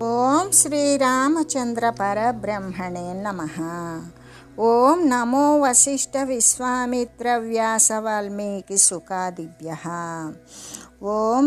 ఓం శ్రీరామచంద్ర పరబ్రహ్మణే నమ ఓం నమో వశిష్ఠ విశ్వామిత్ర వ్యాస వాల్మీకి సుఖాదిభ్య ఓం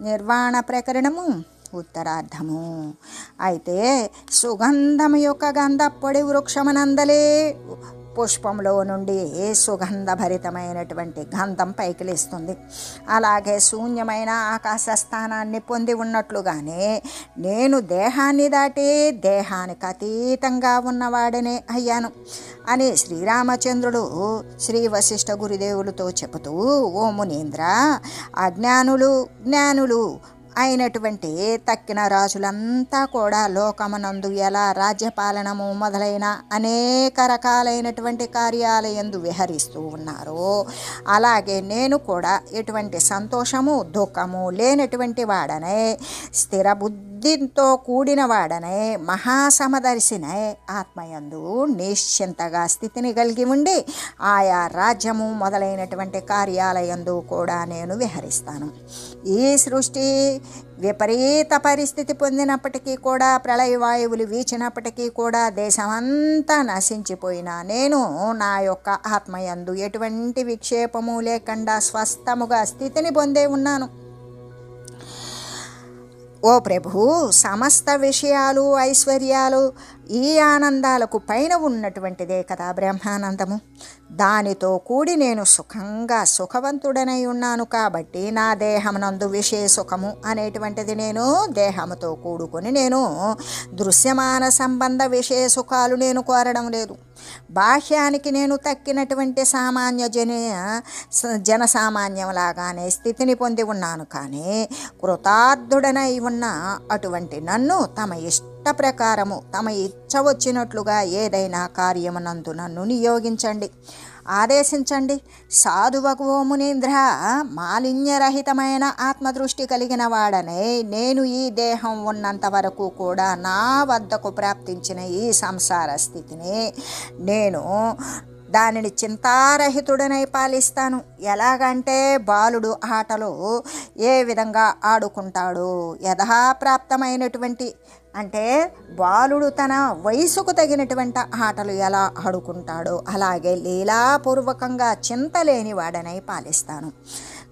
నిర్వాణ ప్రకరణము ఉత్తరార్ధము. అయితే సుగంధము యొక్క గంధప్పొడి వృక్షమనందలే పుష్పంలో నుండి సుగంధభరితమైనటువంటి గంధం పైకిలిస్తుంది. అలాగే శూన్యమైన ఆకాశ స్థానాన్ని పొంది ఉన్నట్లుగానే నేను దేహాన్ని దాటి దేహానికి అతీతంగా ఉన్నవాడనే అయ్యాను అని శ్రీరామచంద్రుడు శ్రీ వశిష్ఠ గురుదేవులతో చెబుతూ ఓ మునీంద్ర అజ్ఞానులు జ్ఞానులు అయినటువంటి తక్కిన రాజులంతా కూడా లోకమునందు ఎలా రాజ్యపాలనము మొదలైన అనేక రకాలైనటువంటి కార్యాలయందు విహరిస్తూ ఉన్నారో అలాగే నేను కూడా ఎటువంటి సంతోషము దుఃఖము లేనటువంటి వాడనే స్థిరబుద్ధి బుద్ధితో కూడిన వాడనే మహాసమదర్శినే ఆత్మయందు నిశ్చింతగా స్థితిని కలిగి ఉండి ఆయా రాజ్యము మొదలైనటువంటి కార్యాలయందు కూడా నేను విహరిస్తాను. ఈ సృష్టి విపరీత పరిస్థితి పొందినప్పటికీ కూడా ప్రళయవాయువులు వీచినప్పటికీ కూడా దేశమంతా నశించిపోయినా నేను నా యొక్క ఆత్మయందు ఎటువంటి విక్షేపము లేకుండా స్వస్థముగా స్థితిని పొందే ఉన్నాను. ఓ ప్రభు సమస్త విషయాలు ఐశ్వర్యాలు ఈ ఆనందాలకు పైన ఉన్నటువంటిదే కదా బ్రహ్మానందము. దానితో కూడి నేను సుఖంగా సుఖవంతుడనై ఉన్నాను కాబట్టి నా దేహమునందు విషయ సుఖము అనేటువంటిది నేను దేహముతో కూడుకొని నేను దృశ్యమాన సంబంధ విషయ సుఖాలు నేను కోరడం లేదు. బాహ్యానికి నేను తక్కినటువంటి సామాన్య జన జనసామాన్యంలాగానే స్థితిని పొంది ఉన్నాను కానీ కృతార్థుడనై ఉన్న అటువంటి నన్ను తమ ఇష్ట ప్రకారము తమ ఇచ్చ వచ్చినట్లుగా ఏదైనా కార్యమునందు నన్ను నియోగించండి. ఆదేశించండి. సాధువకు మునీంద్ర మాలిన్యరహితమైన ఆత్మదృష్టి కలిగిన వాడనే నేను ఈ దేహం ఉన్నంత వరకు కూడా నా వద్దకు ప్రాప్తించిన ఈ సంసార స్థితిని నేను దానిని చింతారహితుడనై పాలిస్తాను. ఎలాగంటే బాలుడు ఆటలో ఏ విధంగా ఆడుకుంటాడు యథాప్రాప్తమైనటువంటి అంటే బాలుడు తన వయసుకు తగినటువంటి ఆటలు ఎలా ఆడుకుంటాడో అలాగే లీలాపూర్వకంగా చింత లేనివాడనై పాలిస్తాను.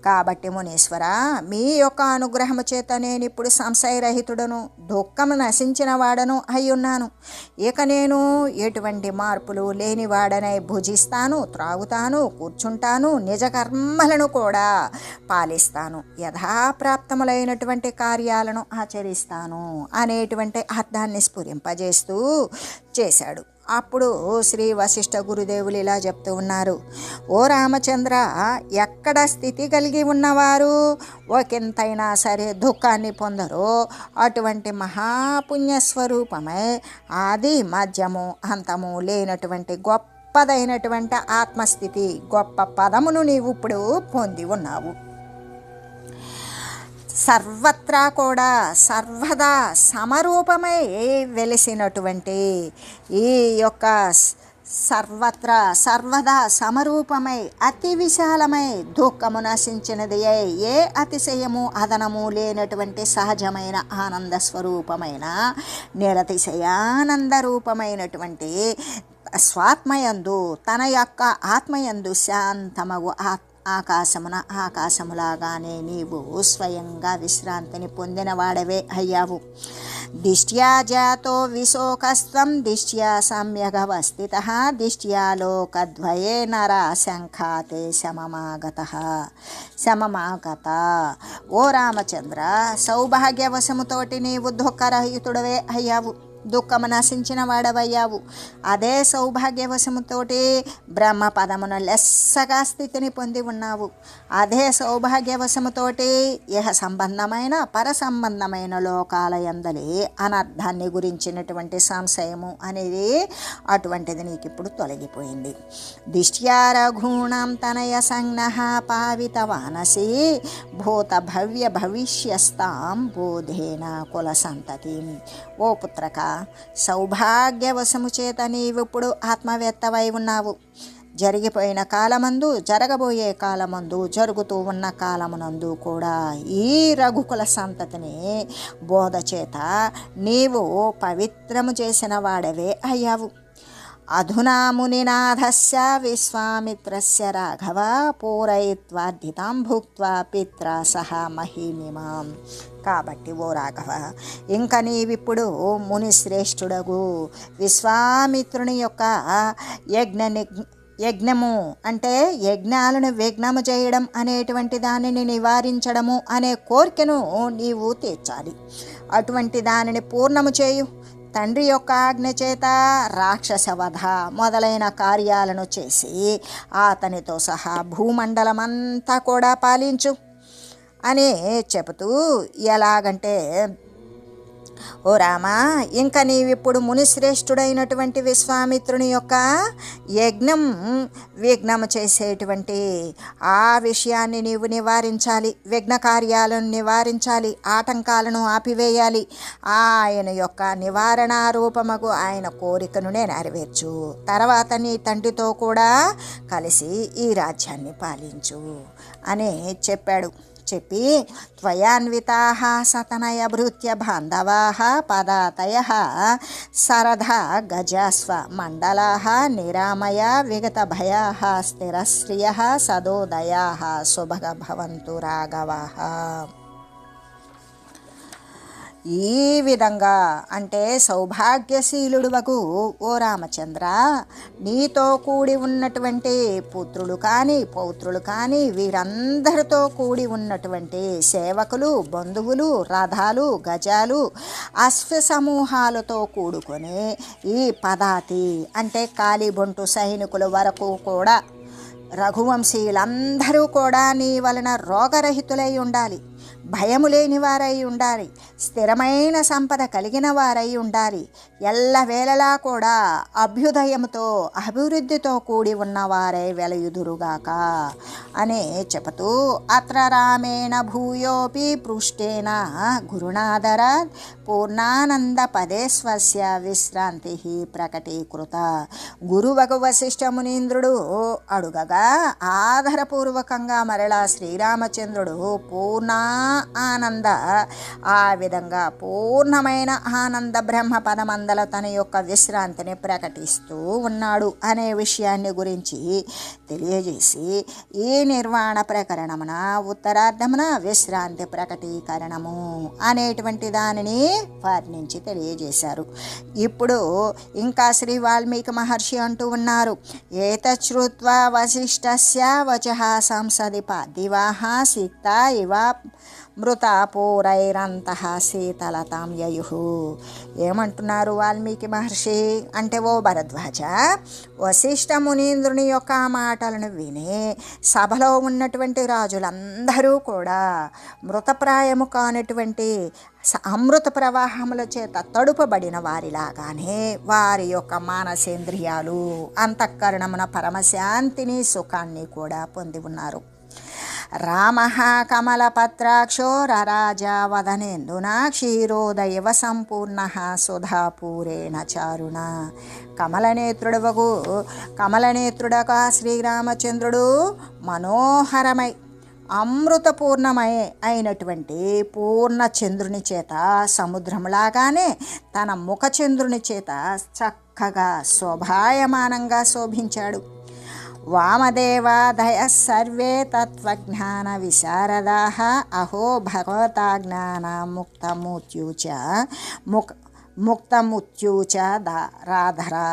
కాబట్టి మునీశ్వర మీ యొక్క అనుగ్రహము చేత నేను ఇప్పుడు సంశయరహితుడను దుఃఖము నశించిన వాడను అయ్యున్నాను. ఇక నేను ఎటువంటి మార్పులు లేనివాడనై భుజిస్తాను త్రాగుతాను కూర్చుంటాను నిజ కర్మలను కూడా పాలిస్తాను. యథాప్రాప్తములైనటువంటి కార్యాలను ఆచరిస్తాను అనేటువంటి అర్థాన్ని స్ఫురింపజేస్తూ చేశాడు. అప్పుడు శ్రీ వశిష్ఠ గురుదేవులు ఇలా చెప్తూ ఉన్నారు ఓ రామచంద్ర ఎక్కడ స్థితి కలిగి ఉన్నవారు? ఒకంతైనా సరే దుఃఖాన్ని పొందరో? అటువంటి మహాపుణ్యస్వరూపమే ఆది మధ్యము అంతము లేనటువంటి గొప్పదైనటువంటి ఆత్మస్థితి గొప్ప పదమును నీవు ఇప్పుడు పొంది ఉన్నావు. సర్వత్రా కూడా సర్వదా సమరూపమై వెలిసినటువంటి ఈ యొక్క సర్వత్రా సర్వదా సమరూపమై అతి విశాలమై దుఃఖము నశించినది ఏ అతిశయము అదనము లేనటువంటి సహజమైన ఆనంద స్వరూపమైన నిరతిశయానంద రూపమైనటువంటి స్వాత్మయందు తన యొక్క ఆత్మయందు శాంతమగు ఆత్మ ఆకాశమున ఆకాశములాగానే నీవు స్వయంగా విశ్రాంతిని పొందినవాడవే అయ్యావు. దిష్ట్యా జాతో విశోకస్త్వం దిష్ట్యా సమ్యగవస్థిత దిష్ట్యా లోకద్వయే నర శంఖాతే శమమాగత. శమమాగత. ఓ రామచంద్ర సౌభాగ్యవశముతోటి నీవు దుఃఖరహితుడవే అయ్యావు. దుఃఖము నశించిన వాడవయ్యావు అదే సౌభాగ్యవశముతోటి బ్రహ్మపదమున లెస్సగా స్థితిని పొంది ఉన్నావు. అదే సౌభాగ్యవశముతోటి ఇహ సంబంధమైన పర సంబంధమైన లోకాల ఎందలి అనర్థాన్ని గురించినటువంటి సంశయము అనేది అటువంటిది నీకు ఇప్పుడు తొలగిపోయింది. దిష్ట్యా రఘూణం తనయ సంజ్ఞ పావితవానసి భూత భవ్య భవిష్యస్తాం బోధేన కుల సంతతి. ఓ పుత్రక సౌభాగ్యవశము చేత నీవిప్పుడు ఆత్మవేత్తవై ఉన్నావు. జరిగిపోయిన కాలమందు జరగబోయే కాలమందు జరుగుతూ ఉన్న కాలమునందు కూడా ఈ రఘుకుల సంతతిని బోధ చేత నీవు పవిత్రము చేసిన వాడవే అయ్యావు. అధునా మునినాథస్య విశ్వామిత్రస్య రాఘవ పూరయిత్వార్థితాం భుక్వా పిత్ర సహా మహిమిమాం. కాబట్టి ఓ రాఘవ ఇంక నీవిప్పుడు ముని శ్రేష్ఠుడగు విశ్వామిత్రుని యొక్క యజ్ఞ యజ్ఞము అంటే యజ్ఞాలను విఘ్నము చేయడం అనేటువంటి దానిని నివారించడము అనే కోరికను నీవు తీర్చాలి. అటువంటి దానిని పూర్ణము చేయు. తండ్రి యొక్క ఆజ్ఞ చేత రాక్షస వధ మొదలైన కార్యాలను చేసి అతనితో సహా భూమండలమంతా కూడా పాలించు. అని చెబుతూ ఎలాగంటే ఓ రామా ఇంకా నీవిప్పుడు మునిశ్రేష్ఠుడైనటువంటి విశ్వామిత్రుని యొక్క యజ్ఞం విఘ్నము చేసేటువంటి ఆ విషయాన్ని నీవు నివారించాలి విఘ్న కార్యాలను నివారించాలి ఆటంకాలను ఆపివేయాలి. ఆయన యొక్క నివారణ రూపమగు ఆయన కోరికను నెరవేర్చు. తర్వాత నీ తండ్రితో కూడా కలిసి ఈ రాజ్యాన్ని పాలించు అని చెప్పాడు. చెప్పి త్వయాన్వితా సతనయభృత్య బాంధవా పదాతయ సరథ గజస్వ మండలా నిరామయ విగత భయా స్థిరశ్రియ సదోదయా శుభగ భవంతు రాఘవా ఈ విధంగా అంటే సౌభాగ్యశీలుడువకు ఓ రామచంద్ర నీతో కూడి ఉన్నటువంటి పుత్రులు కానీ పౌత్రులు కానీ వీరందరితో కూడి ఉన్నటువంటి సేవకులు బంధువులు రథాలు గజాలు అశ్వ సమూహాలతో కూడుకొని ఈ పదాతి అంటే కాలిబొంటు సైనికుల వరకు కూడా రఘువంశీయులందరూ కూడా నీ వలన రోగరహితులై ఉండాలి. భయము లేని వారై ఉండాలి. స్థిరమైన సంపద కలిగిన వారై ఉండాలి. ఎల్లవేళలా కూడా అభ్యుదయంతో అభివృద్ధితో కూడి ఉన్నవారై వెలయుదురుగాక అని చెబుతూ అత్ర రామేణ భూయోపి పృష్టేన గురునాదర పూర్ణానంద పదేశ్వస్య విశ్రాంతి ప్రకటీకృత. గురువగు వశిష్ఠమునీంద్రుడు అడుగగా ఆధారపూర్వకంగా మరలా శ్రీరామచంద్రుడు పూర్ణ ఆనంద. ఆ విధంగా పూర్ణమైన ఆనంద బ్రహ్మ పదమందల తన యొక్క విశ్రాంతిని ప్రకటిస్తూ ఉన్నాడు అనే విషయాన్ని గురించి తెలియజేసి ఈ నిర్వాణ ప్రకరణమున ఉత్తరార్ధమున విశ్రాంతి ప్రకటీకరణము అనేటువంటి దానిని వర్ణించి తెలియజేశారు. ఇప్పుడు ఇంకా శ్రీ వాల్మీకి మహర్షి అంటూ ఉన్నారు ఏతశ్రుత్వ వశిష్ఠస్య వచ సంసది పార్థివాహ సిక్త ఇవ మృతపూరైరంతః శీతలతాం యయు. ఏమంటున్నారు వాల్మీకి మహర్షి? అంటే ఓ భరద్వాజ వశిష్ఠ మునీంద్రుని యొక్క మాటలను విని సభలో ఉన్నటువంటి రాజులందరూ కూడా మృతప్రాయము కానటువంటి అమృత ప్రవాహముల చేత తడుపబడిన వారిలాగానే వారి యొక్క మానసేంద్రియాలు అంతఃకరణమున పరమశాంతిని సుఖాన్ని కూడా పొంది ఉన్నారు. రామ కమలపత్రాక్షో రరాజా వదనేందునా క్షీరోదయవ సంపూర్ణ సుధాపూరేణ చారుణ. కమలనేత్రుడవగు కమలనేత్రుడక శ్రీరామచంద్రుడు మనోహరమై అమృతపూర్ణమై అయినటువంటి పూర్ణచంద్రుని చేత సముద్రంలాగానే తన ముఖచంద్రుని చేత చక్కగా శోభాయమానంగా శోభించాడు. వామదేవాదయ సర్వే తత్వజ్ఞాన విశారదా అహో భగవతా జ్ఞాన ముక్తమూత్యూచ ముక్ ముక్తముత్యూచ దా రాధరా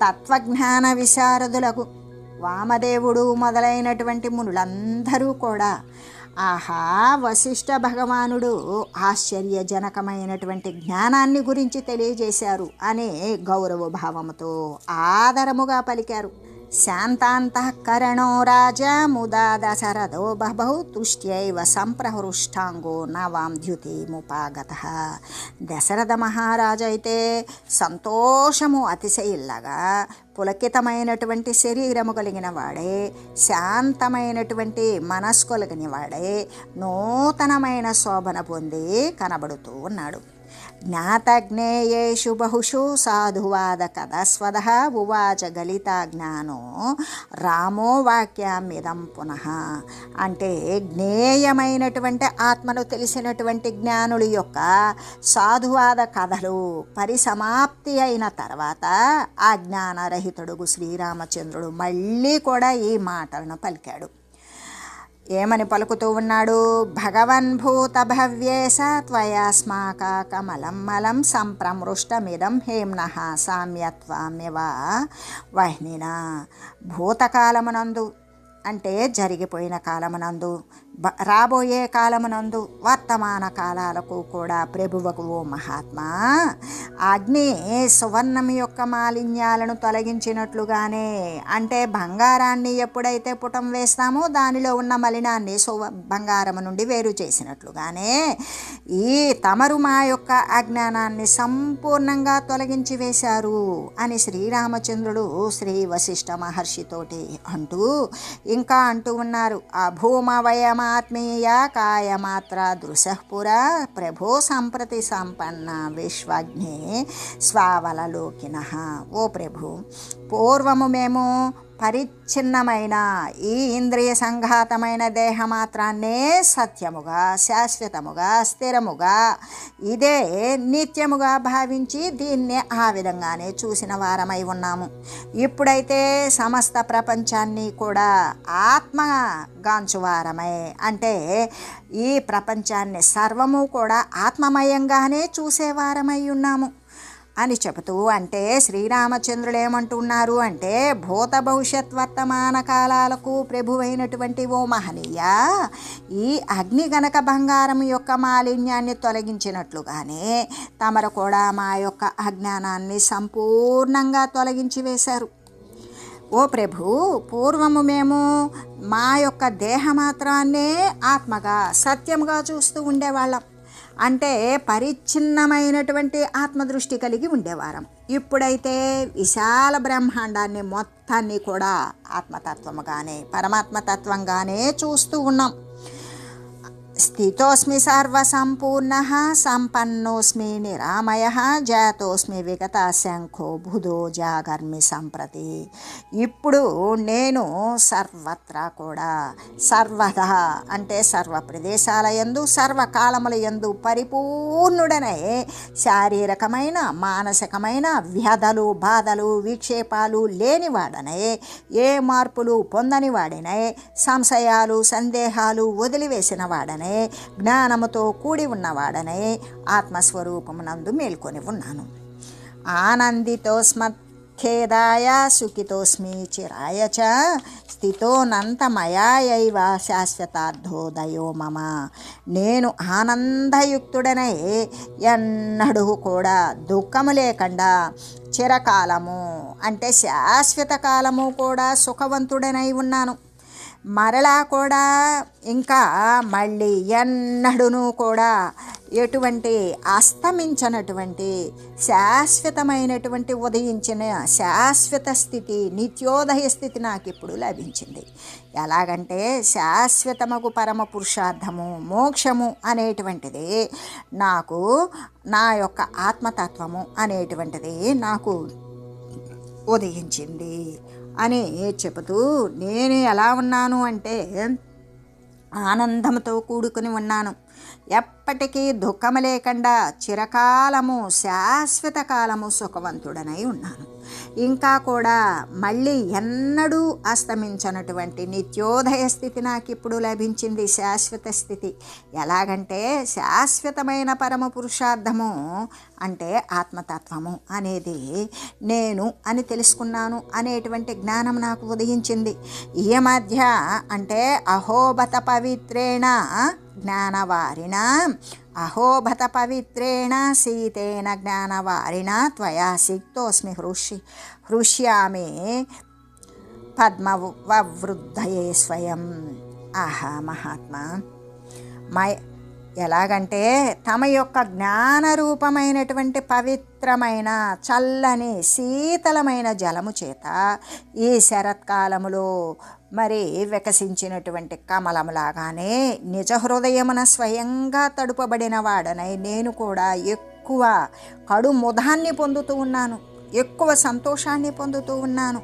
తత్వజ్ఞాన విశారదులకు వామదేవుడు మొదలైనటువంటి మునులందరూ కూడా ఆహా వశిష్ఠ భగవానుడు ఆశ్చర్యజనకమైనటువంటి జ్ఞానాన్ని గురించి తెలియజేశారు అనే గౌరవ భావముతో ఆదరముగా పలికారు. శాంతాంతఃకరణో రాజా ముదా దశరథో బభౌ తుష్ట్యైవ సంప్రహృష్టాంగో నవాంధ్యుతిముపాగత దశరథ మహారాజు అయితే సంతోషము అతిశయిల్లగా పులకితమైనటువంటి శరీరము కలిగిన వాడే శాంతమైనటువంటి మనస్సు కలిగిన వాడే నూతనమైన శోభన పొంది కనబడుతూ ఉన్నాడు జ్ఞాతజ్ఞేయేషు బహుషు సాధువాద కథస్వద ఉవాచ గలిత జ్ఞానో రామో వాక్యామిదం పునః అంటే జ్ఞేయమైనటువంటి ఆత్మను తెలిసినటువంటి జ్ఞానుడి యొక్క సాధువాద కథలు పరిసమాప్తి అయిన తర్వాత ఆ జ్ఞానరహితుడుగు శ్రీరామచంద్రుడు మళ్ళీ కూడా ఈ మాటలను పలికాడు. ఏమని పలుకుతూ ఉన్నాడు? భగవన్భూత భవ్యేశ త్వయాస్మాక కమలం మలం సంప్రమృష్టమిదం హేమ్న సామ్యత్వామ్యవ వహ్నినా భూతకాలమునందు అంటే జరిగిపోయిన కాలమునందు రాబోయే కాలమునందు వర్తమాన కాలాలకు కూడా ప్రభువకు ఓ మహాత్మా. అగ్ని సువర్ణం యొక్క మాలిన్యాలను తొలగించినట్లుగానే అంటే బంగారాన్ని ఎప్పుడైతే పుటం వేస్తామో దానిలో ఉన్న మలినాన్ని సువ బంగారము నుండి వేరు చేసినట్లుగానే ఈ తమరు మా యొక్క అజ్ఞానాన్ని సంపూర్ణంగా తొలగించి వేశారు అని శ్రీరామచంద్రుడు శ్రీ వశిష్ఠ మహర్షితోటి అంటూ ఇంకా అంటూ ఉన్నారు. అభూమవయమాత్మీయ కాయమాత్ర దృశపుర ప్రభో సంప్రతి సంపన్న విశ్వజ్ఞే స్వావలలోకిన ఓ ప్రభు పూర్వము మేము పరిచ్ఛిన్నమైన ఈ ఇంద్రియ సంఘాతమైన దేహమాత్రాన్నే సత్యముగా శాశ్వతముగా స్థిరముగా ఇదే నిత్యముగా భావించి దీన్నే ఆ విధంగానే చూసిన వారమై ఉన్నాము. ఇప్పుడైతే సమస్త ప్రపంచాన్ని కూడా ఆత్మగాంచువారమై. అంటే ఈ ప్రపంచాన్ని సర్వము కూడా ఆత్మమయంగానే చూసేవారమై ఉన్నాము. అని చెబుతూ అంటే శ్రీరామచంద్రులు ఏమంటున్నారు అంటే భూత భవిష్యత్ వర్తమాన కాలాలకు ప్రభువైనటువంటి ఓ మహనీయ ఈ అగ్ని గనక బంగారం యొక్క మాలిన్యాన్ని తొలగించినట్లుగానే తమరు కూడా మా యొక్క అజ్ఞానాన్ని సంపూర్ణంగా తొలగించి వేశారు. ఓ ప్రభు పూర్వము మేము మా యొక్క దేహమాత్రాన్నే ఆత్మగా సత్యముగా చూస్తూ ఉండేవాళ్ళం. అంటే పరిచ్ఛిన్నమైనటువంటి ఆత్మదృష్టి కలిగి ఉండేవారం. ఇప్పుడైతే విశాల బ్రహ్మాండాన్ని మొత్తాన్ని కూడా ఆత్మతత్వముగానే పరమాత్మతత్వంగానే చూస్తూ ఉన్నాం. స్థితోస్మి సర్వసంపూర్ణ సంపన్నోస్మి నిరామయ జాతోస్మి విగత శంఖో బుధో జాగర్మి సంప్రతి ఇప్పుడు నేను సర్వత్రా కూడా సర్వదా అంటే సర్వ ప్రదేశాల యందు సర్వకాలముల యందు పరిపూర్ణుడనే శారీరకమైన మానసికమైన వ్యధలు బాధలు విక్షేపాలు లేనివాడనే ఏ మార్పులు పొందనివాడినై సంశయాలు సందేహాలు వదిలివేసిన వాడనై జ్ఞానముతో కూడి ఉన్నవాడనే ఆత్మస్వరూపమునందు మేల్కొని ఉన్నాను. ఆనందితో స్మఖేదాయ సుఖితోస్మి చిరాయ చ స్థితోనంతమయాయైవ శాశ్వతార్థోదయో మమ. నేను ఆనందయుక్తుడనై ఎన్నడూ కూడా దుఃఖము లేకుండా చిరకాలము అంటే శాశ్వత కాలము కూడా సుఖవంతుడనై ఉన్నాను. మరలా కూడా ఇంకా మళ్ళీ ఎన్నడూను కూడా ఎటువంటి అస్తమించనటువంటి శాశ్వతమైనటువంటి ఉదయించిన శాశ్వత స్థితి నిత్యోదయ స్థితి నాకు ఇప్పుడు లభించింది. ఎలాగంటే శాశ్వతమగు పరమ పురుషార్థము మోక్షము అనేటువంటిది నాకు నా యొక్క ఆత్మతత్వము అనేటువంటిది నాకు ఉదయించింది. అని చెబుతూ నేను ఎలా ఉన్నాను అంటే ఆనందంతో కూడుకుని ఉన్నాను. ఎప్పటికీ దుఃఖము లేకుండా చిరకాలము శాశ్వత కాలము సుఖవంతుడనై ఉన్నాను. ఇంకా కూడా మళ్ళీ ఎన్నడూ అస్తమించనటువంటి నిత్యోదయ స్థితి నాకు ఇప్పుడు లభించింది శాశ్వత స్థితి. ఎలాగంటే శాశ్వతమైన పరమ పురుషార్థము అంటే ఆత్మతత్వము అనేది నేను అని తెలుసుకున్నాను అనేటువంటి జ్ఞానం నాకు ఉదయించింది. ఈ మధ్య అంటే అహోబత పవిత్రేణ జ్ఞానవారిణ అహోభత పవిత్రేణ సీతేన జ్ఞానవారిణ త్వయా సిక్తోస్మి హృషి హృష్యామి పద్మవృద్ధయే స్వయం ఆహా మహాత్మా మై ఎలాగంటే తమ యొక్క జ్ఞానరూపమైనటువంటి పవిత్రమైన చల్లని శీతలమైన జలము చేత ఈ శరత్కాలములో మరి వికసించినటువంటి కమలములాగానే నిజ హృదయమున స్వయంగా తడుపబడిన వాడనై నేను కూడా ఎక్కువ కడు ముదాన్ని పొందుతూ ఉన్నాను. ఎక్కువ సంతోషాన్ని పొందుతూ ఉన్నాను.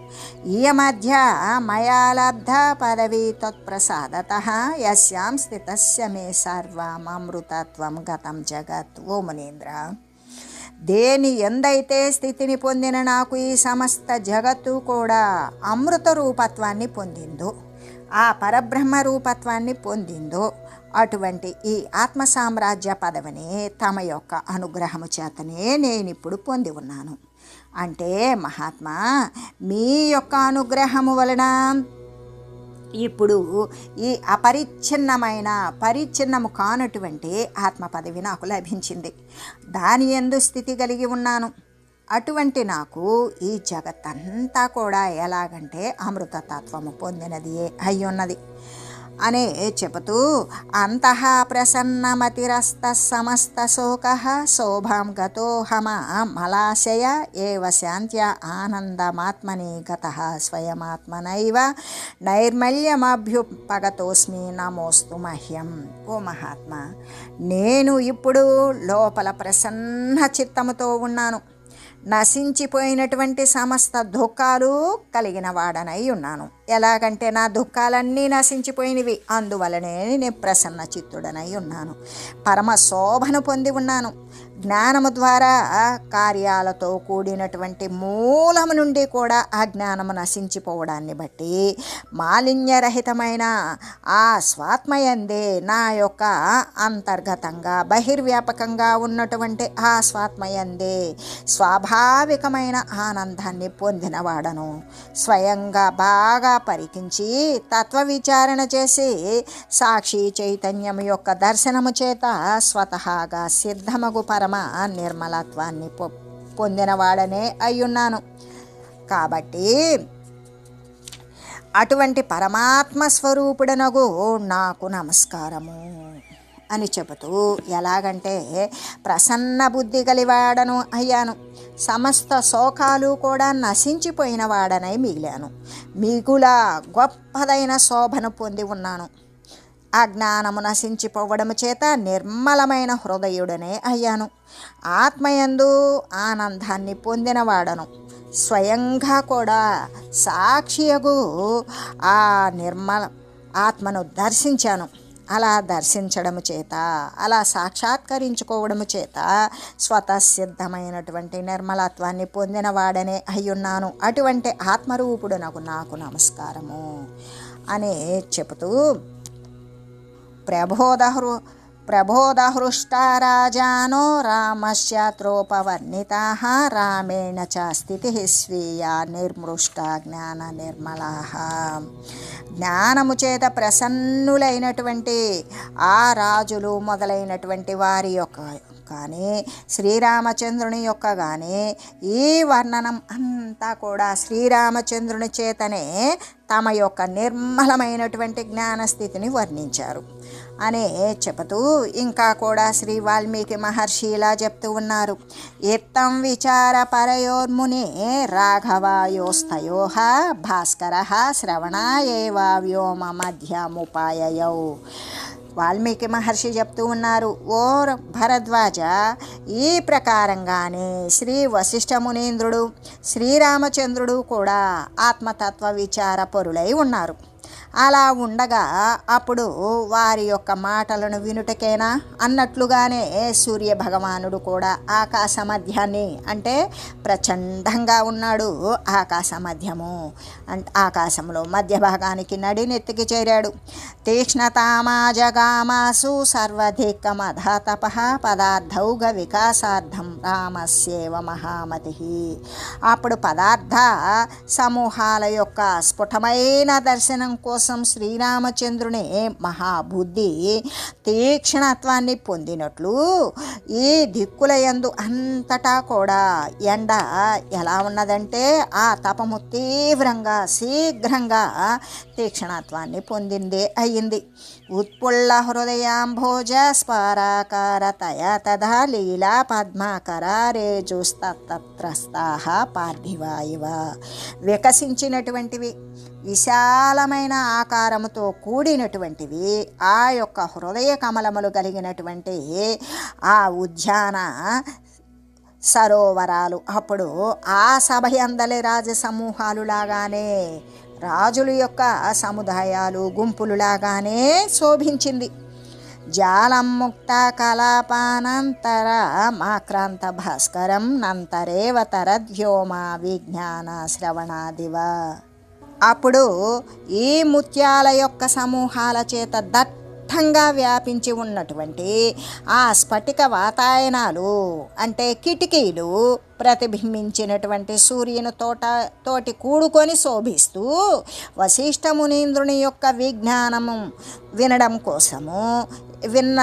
ఈ మధ్య మయాలబ్ధ పదవి పదవీ తత్ప్రసాదత యస్యాం స్థితస్య మే సర్వమృతత్వం గతం జగత్. ఓ మునీంద్ర! దేని ఎందైతే స్థితిని పొందిన నాకు ఈ సమస్త జగత్తు కూడా అమృత రూపత్వాన్ని పొందిందో ఆ పరబ్రహ్మ రూపత్వాన్ని పొందిందో అటువంటి ఈ ఆత్మ సామ్రాజ్య పదవిని తమ యొక్క అనుగ్రహము చేతనే నేను ఇప్పుడు పొంది ఉన్నాను. అంటే మహాత్మా మీ యొక్క అనుగ్రహము వలన ఇప్పుడు ఈ అపరిచ్ఛిన్నమైన పరిచ్ఛిన్నము కానటువంటి ఆత్మ పదవి నాకు లభించింది. దాని ఎందు స్థితి కలిగి ఉన్నాను. అటువంటి నాకు ఈ జగత్తంతా కూడా ఎలాగంటే అమృతతత్వము పొందినది అయ్యున్నది. అనే చెబుతూ అంతః ప్రసన్నమతిరస్త సమస్త శోక శోభాం గతోహమ మలాశయ ఏవ శాంత్య ఆనందమాత్మని గత స్వయమాత్మనైవ నైర్మల్యమభ్యుపగతోస్మి నమోస్తు మహ్యం. ఓ మహాత్మా నేను ఇప్పుడు లోపల ప్రసన్న చిత్తముతో ఉన్నాను. నశించిపోయినటువంటి సమస్త దుఃఖాలు కలిగిన వాడనై ఉన్నాను. ఎలాగంటే నా దుఃఖాలన్నీ నశించిపోయినవి. అందువలనే నేను ప్రసన్న చిత్తుడనై ఉన్నాను. పరమ శోభను పొంది ఉన్నాను. జ్ఞానము ద్వారా కార్యాలతో కూడినటువంటి మూలము నుండి కూడా ఆ జ్ఞానము నశించిపోవడాన్ని బట్టి మాలిన్యరహితమైన ఆ స్వాత్మయందే నా యొక్క అంతర్గతంగా బహిర్వ్యాపకంగా ఉన్నటువంటి ఆ స్వాత్మయందే స్వాభావికమైన ఆనందాన్ని పొందినవాడను. స్వయంగా బాగా పరికించి తత్వ విచారణ చేసి సాక్షి చైతన్యం యొక్క దర్శనము చేత స్వతహాగా సిద్ధమగు పరమ నిర్మలత్వాన్ని పొ పొందినవాడనే అయ్యున్నాను. కాబట్టి అటువంటి పరమాత్మ స్వరూపుడనగు నాకు నమస్కారము. అని చెబుతూ ఎలాగంటే ప్రసన్న బుద్ధి కలివాడను అయ్యాను. సమస్త శోకాలు కూడా నశించిపోయిన వాడనై మిగిలాను. మిగుల గొప్పదైన శోభను పొంది ఉన్నాను. అజ్ఞానము నశించిపోవడము చేత నిర్మలమైన హృదయుడనే అయ్యాను. ఆత్మయందు ఆనందాన్ని పొందినవాడను స్వయంగా కూడా సాక్షియగు ఆ నిర్మల ఆత్మను దర్శించాను. అలా దర్శించడము చేత అలా సాక్షాత్కరించుకోవడము చేత స్వతసిద్ధమైనటువంటి నిర్మలత్వాన్ని పొందినవాడనే అయ్యున్నాను. అటువంటి ఆత్మరూపుడు నాకు నాకు నమస్కారము. అని చెబుతూ ప్రబోధహృ ప్రబోధహృష్టారాజానో రామశ్యాత్రోపవర్ణితా రామేణ చ స్థితి స్వీయ నిర్మృష్ట జ్ఞాన నిర్మలా జ్ఞానము చేత ప్రసన్నులైనటువంటి ఆ రాజులు మొదలైనటువంటి వారి యొక్క కానీ శ్రీరామచంద్రుని యొక్క కానీ ఈ వర్ణనం అంతా కూడా శ్రీరామచంద్రుని చేతనే తమ యొక్క నిర్మలమైనటువంటి జ్ఞానస్థితిని వర్ణించారు. అనే చెబుతూ ఇంకా కూడా శ్రీ వాల్మీకి మహర్షి ఇలా చెప్తూ ఉన్నారు. ఇత్తం విచార పరయోర్ముని రాఘవాయోస్తయోహ భాస్కర శ్రవణ ఏవా వ్యోమ మధ్యముపాయయౌ. వాల్మీకి మహర్షి చెప్తూ ఉన్నారు ఓ భరద్వాజ ఈ ప్రకారంగానే శ్రీ వశిష్ఠ మునీంద్రుడు శ్రీరామచంద్రుడు కూడా ఆత్మతత్వ విచార పరులై ఉన్నారు. అలా ఉండగా అప్పుడు వారి యొక్క మాటలను వినుటకేనా? అన్నట్లుగానే సూర్య భగవానుడు కూడా ఆకాశ మధ్యాన్ని అంటే ప్రచండంగా ఉన్నాడు. ఆకాశ మధ్యము అంటే ఆకాశంలో మధ్య భాగానికి నడినెత్తికి చేరాడు. తీక్ష్ణతామాజగామాసు సర్వధికమధతప పదార్థౌగ వికాసార్థం రామస్యేవ మహామతి. అప్పుడు పదార్థ సమూహాల యొక్క స్ఫుటమైన దర్శనం కోసం శ్రీరామచంద్రుని మహాబుద్ధి తీక్షణత్వాన్ని పొందినట్లు ఈ దిక్కుల యందు అంతటా కూడా ఎండ ఎలా ఉన్నదంటే ఆ తపము తీవ్రంగా శీఘ్రంగా తీక్షణత్వాన్ని పొందిందే అయ్యింది ఉత్పుల్ల హృదయాంభోజ స్పారాకారతయ తథా లీలా పద్మాకర రేజుస్తత్రస్తాహ పార్థివాయువ వికసించినటువంటివి విశాలమైన ఆకారముతో కూడినటువంటివి ఆ యొక్క హృదయ కమలములు కలిగినటువంటి ఆ ఉద్యాన సరోవరాలు. అప్పుడు ఆ సభ అందలి రాజ సమూహాలు లాగానే రాజుల యొక్క సముదాయాలు గుంపులులాగానే శోభించింది. జాలం ముక్త కలాపానంతర మాక్రాంత భాస్కరం నంతరేవతర ద్యోమ విజ్ఞాన శ్రవణాదివ. అప్పుడు ఈ ముత్యాల యొక్క సమూహాల చేత మొత్తంగా వ్యాపించి ఉన్నటువంటి ఆ స్ఫటిక వాతాయనాలు అంటే కిటికీలు ప్రతిబింబించినటువంటి సూర్యుని తోట తోటి కూడుకొని శోభిస్తూ వశిష్ఠ మునీంద్రుని యొక్క విజ్ఞానము వినడం కోసము విన్న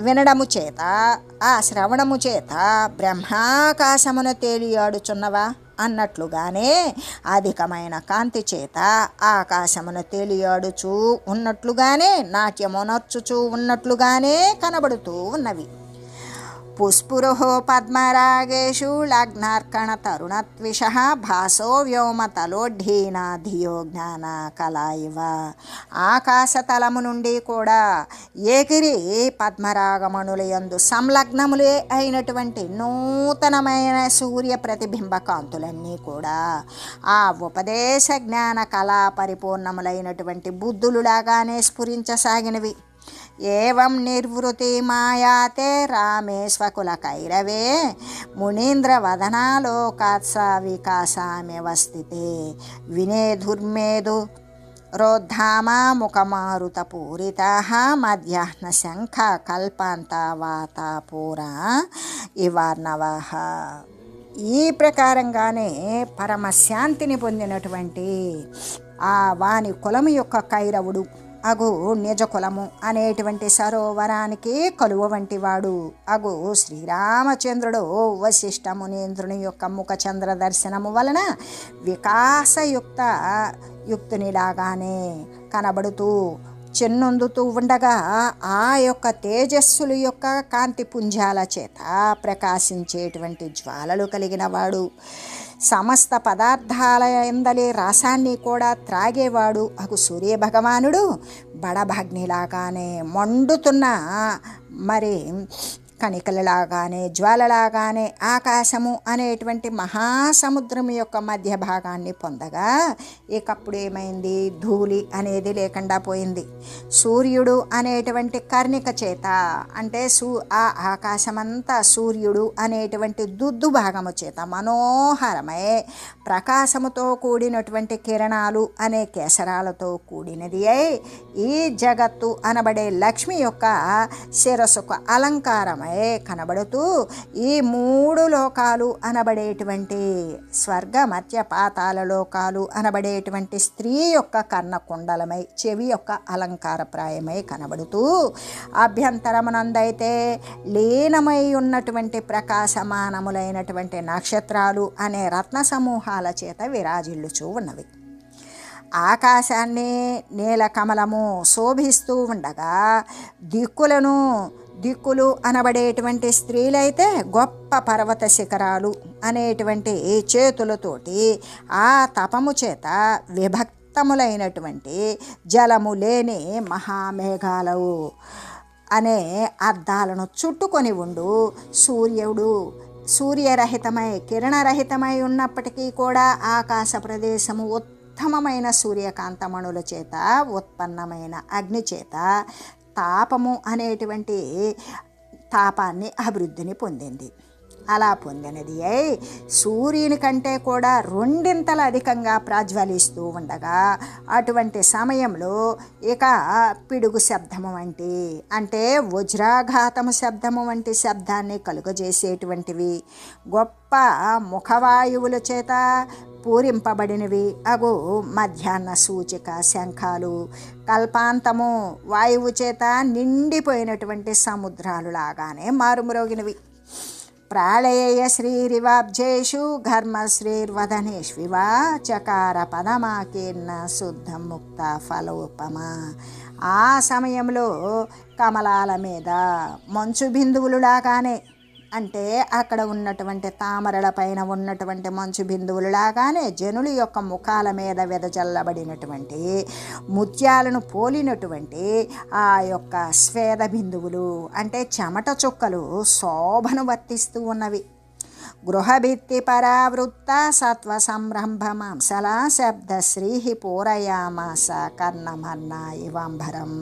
వినడము చేత ఆ శ్రవణము చేత బ్రహ్మాకాశమును తేలియాడుచున్నవా అన్నట్లుగానే అధికమైన కాంతి చేత ఆకాశమును తెలియడుచూ ఉన్నట్లుగానే నాట్యమునర్చుచూ ఉన్నట్లుగానే కనబడుతూ ఉన్నవి. పుష్పురుహో పద్మరాగేషు లగ్నార్కణ తరుణత్విష భాసో వ్యోమతలోఢీనా ధియో జ్ఞాన కళ ఇవ. ఆకాశతలము నుండి కూడా ఏకిరి పద్మరాగమణుల యందు సంలగ్నములే అయినటువంటి నూతనమైన సూర్య ప్రతిబింబ కాంతులన్నీ కూడా ఆ ఉపదేశ జ్ఞాన కళా పరిపూర్ణములైనటువంటి బుద్ధులులాగానే స్ఫురించసాగినవి. ఏం నిర్వృతి మాయాతే రామే స్వకుల కైరవే మునీంద్ర వదనాలోకాత్స వినే వినేధుర్మేధు రోద్ధామా ముఖమారుత పూరిత. మధ్యాహ్న శంఖ కల్పాంత వాతాపూర ఇవార్ణవహ ఈ ప్రకారంగానే పరమశాంతిని పొందినటువంటి ఆ వాని కులము యొక్క కైరవుడు అగు నిజ కులము అనేటువంటి సరోవరానికి కలువ వంటి వాడు అగు శ్రీరామచంద్రుడు వశిష్ఠ మునీంద్రుని యొక్క ముఖచంద్ర దర్శనము వలన వికాసయుక్త యుక్తునిలాగానే కనబడుతూ చెన్నొందుతూ ఉండగా ఆ యొక్క తేజస్సులు యొక్క కాంతి పుంజాల చేత ప్రకాశించేటువంటి జ్వాలలు కలిగిన వాడు. సమస్త పదార్థాల ఎందలి రసాన్ని కూడా త్రాగేవాడు అగు సూర్య భగవానుడు బడభగ్నిలాగానే మండుతున్న. మరి కణికలలాగానే జ్వాలలాగానే ఆకాశము అనేటువంటి మహాసముద్రం యొక్క మధ్య భాగాన్ని పొందగా ఇకప్పుడు ఏమైంది? ధూళి అనేది లేకుండా పోయింది. సూర్యుడు అనేటువంటి కర్ణిక చేత అంటే సూ ఆ ఆకాశమంతా సూర్యుడు అనేటువంటి దుద్దు భాగము చేత మనోహరమై ప్రకాశముతో కూడినటువంటి కిరణాలు అనే కేసరాలతో కూడినది అయి ఈ జగత్తు అనబడే లక్ష్మి యొక్క శిరస్సుకు అలంకారమై కనబడుతూ ఈ మూడు లోకాలు అనబడేటువంటి స్వర్గ మధ్య పాతాల లోకాలు అనబడేటువంటి స్త్రీ యొక్క కర్ణకుండలమై చెవి యొక్క అలంకారప్రాయమై కనబడుతూ అభ్యంతరమునందైతే లీనమై ఉన్నటువంటి ప్రకాశమానములైనటువంటి నక్షత్రాలు అనే రత్న సమూహాల చేత విరాజిల్లుచూ ఉన్నవి. ఆకాశాన్ని నీలకమలము శోభిస్తూ ఉండగా దిక్కులను దిక్కులు అనబడేటువంటి స్త్రీలైతే గొప్ప పర్వత శిఖరాలు అనేటువంటి చేతులతోటి ఆ తపము చేత విభక్తములైనటువంటి జలము లేని మహామేఘాలవు అనే అద్దాలను చుట్టుకొని ఉండు. సూర్యుడు సూర్యరహితమై కిరణరహితమై ఉన్నప్పటికీ కూడా ఆకాశ ప్రదేశము ఉత్తమమైన సూర్యకాంతమణుల చేత ఉత్పన్నమైన అగ్ని చేత తాపము అనేటువంటి తాపాన్ని అభివృద్ధిని పొందింది. అలా పొందినది అయి సూర్యుని కంటే కూడా రెండింతలు అధికంగా ప్రజ్వలిస్తూ ఉండగా అటువంటి సమయంలో ఇక పిడుగు శబ్దము వంటి అంటే వజ్రాఘాతము శబ్దము వంటి శబ్దాన్ని కలుగజేసేటువంటివి గొప్ప ముఖవాయువుల చేత పూరింపబడినవి. అగు మధ్యాహ్న సూచిక శంఖాలు కల్పాంతము వాయువు చేత నిండిపోయినటువంటి సముద్రాలు లాగానే మారుమ్రోగినవి. ప్రాళయేయ శ్రీరివాబ్జేషు ఘర్మశ్రీర్వదనేష్వివా చకార పదమాకీర్ణ శుద్ధం ముక్త ఫలోపమా. ఆ సమయంలో కమలాల మీద మంచు బిందువులు లాగానే అంటే అక్కడ ఉన్నటువంటి తామరల పైన ఉన్నటువంటి మంచు బిందువులు లాగానే జనుల యొక్క ముఖాల మీద వెదజల్లబడినటువంటి ముత్యాలను పోలినటువంటి ఆ యొక్క స్వేద బిందువులు అంటే చెమట చుక్కలు శోభను వర్తిస్తూ ఉన్నవి. గృహభిత్తి పరావృత్త సత్వ సంరంభమాంసల శబ్దశ్రీ పూరయామాస కర్ణమర్ణ ఇవాంబరం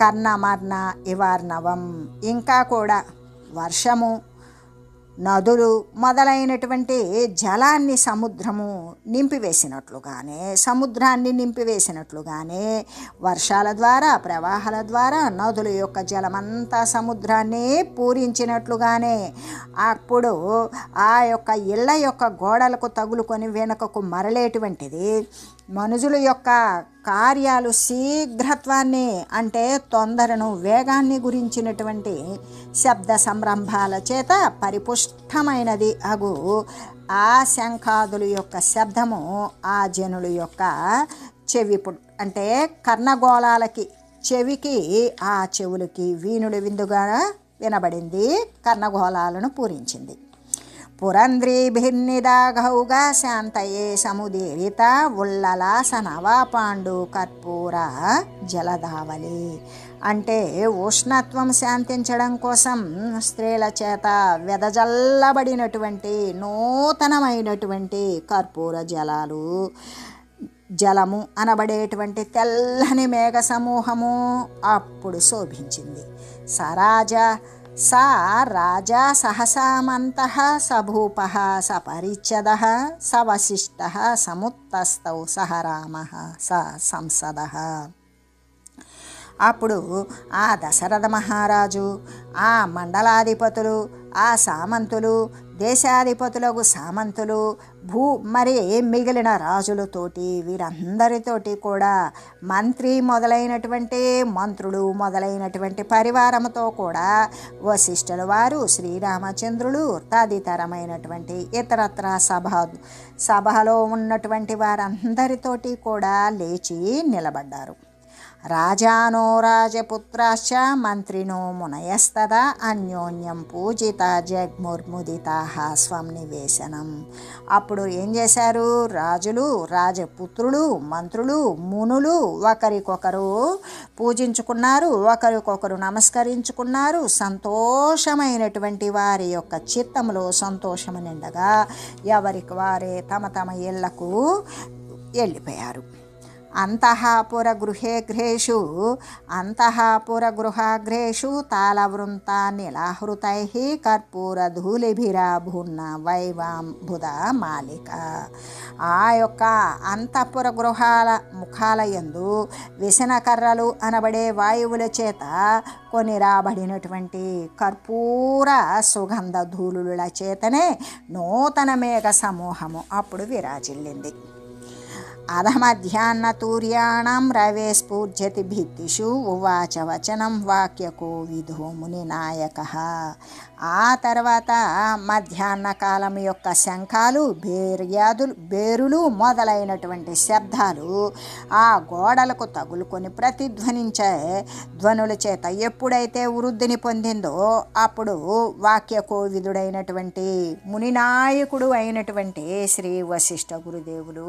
కర్ణమర్ణ ఇవార్ణవం. ఇంకా కూడా వర్షము నదులు మొదలైనటువంటి జలాన్ని సముద్రము నింపివేసినట్లుగానే సముద్రాన్ని నింపివేసినట్లుగానే వర్షాల ద్వారా ప్రవాహాల ద్వారా నదుల యొక్క జలమంతా సముద్రాన్ని పూరించినట్లుగానే అప్పుడు ఆ యొక్క ఇళ్ళ యొక్క గోడలకు తగులుకొని వెనుకకు మరలేటువంటిది. మనుషుల యొక్క కార్యాలు శీఘ్రత్వాన్ని అంటే తొందరను వేగాన్ని గురించినటువంటి శబ్ద సంరంభాల చేత పరిపుష్టమైనది. అగు ఆ శంఖాదుల యొక్క శబ్దము ఆ జనుల యొక్క చెవి అంటే కర్ణగోళాలకి చెవికి ఆ చెవులకి వీణుడు విందుగా వినబడింది కర్ణగోళాలను పూరించింది. పురంధ్రీభిర్నిదాఘౌగా శాంతయే సముదీరిత ఉల్లలాసనవా పాండు కర్పూర జలధావలి అంటే ఉష్ణత్వం శాంతించడం కోసం స్త్రీల చేత వెదజల్లబడినటువంటి నూతనమైనటువంటి కర్పూర జలాలు జలము అనబడేటువంటి తెల్లని మేఘ సమూహము అప్పుడు శోభించింది. సరాజ సా రాజా సహసామంత సభూప సపరిచ్ఛద సవశిష్ట సముత్తస్తౌ సహ రామ స సంసద అప్పుడు ఆ దశరథ మహారాజు ఆ మండలాధిపతులు ఆ సామంతులు దేశాధిపతులకు సామంతులు భూ మరి మిగిలిన రాజులతోటి వీరందరితోటి కూడా మంత్రి మొదలైనటువంటి మంత్రులు మొదలైనటువంటి పరివారంతో కూడా వశిష్ఠుల వారు శ్రీరామచంద్రులు తదితరమైనటువంటి ఇతరత్ర సభ సభలో ఉన్నటువంటి వారందరితోటి కూడా లేచి నిలబడ్డారు. రాజానో రాజపుత్రాశ్చ మంత్రినో మునయస్తదా అన్యోన్యం పూజిత జగ్ముర్ముదితా స్వం నివేశనం. అప్పుడు ఏం చేశారు? రాజులు రాజపుత్రులు మంత్రులు మునులు ఒకరికొకరు పూజించుకున్నారు ఒకరికొకరు నమస్కరించుకున్నారు. సంతోషమైనటువంటి వారి యొక్క చిత్తములో సంతోషము నిండగా ఎవరికి వారే తమ తమ ఇళ్ళకు వెళ్ళిపోయారు. అంతఃపుర గృహే గృహేషు అంతఃపుర గృహాగ్రేషు తాళవృంత నిలాహృతై కర్పూరధూళిభిరాభూన్న వైవాంబుద మాలిక. ఆ యొక్క అంతఃపుర గృహాల ముఖాల యందు విసనకర్రలు అనబడే వాయువుల చేత కొని రాబడినటువంటి కర్పూర సుగంధ ధూళుల చేతనే నూతన మేఘ సమూహము అప్పుడు విరాజిల్లింది. అధమధ్యాహ్న తూర్యాణం రవే స్ఫూర్జతి భిత్తిషు ఉవాచ వచనం వాక్యకో విధో ముని నాయక ఆ తర్వాత మధ్యాహ్న కాలం యొక్క శంఖాలు బేర్యాదులు బేరులు మొదలైనటువంటి శబ్దాలు ఆ గోడలకు తగులుకొని ప్రతిధ్వనించే ధ్వనుల చేత ఎప్పుడైతే వృద్ధిని పొందిందో అప్పుడు వాక్య కోవిదుడైనటువంటి మునినాయకుడు అయినటువంటి శ్రీ వశిష్ఠ గురుదేవులు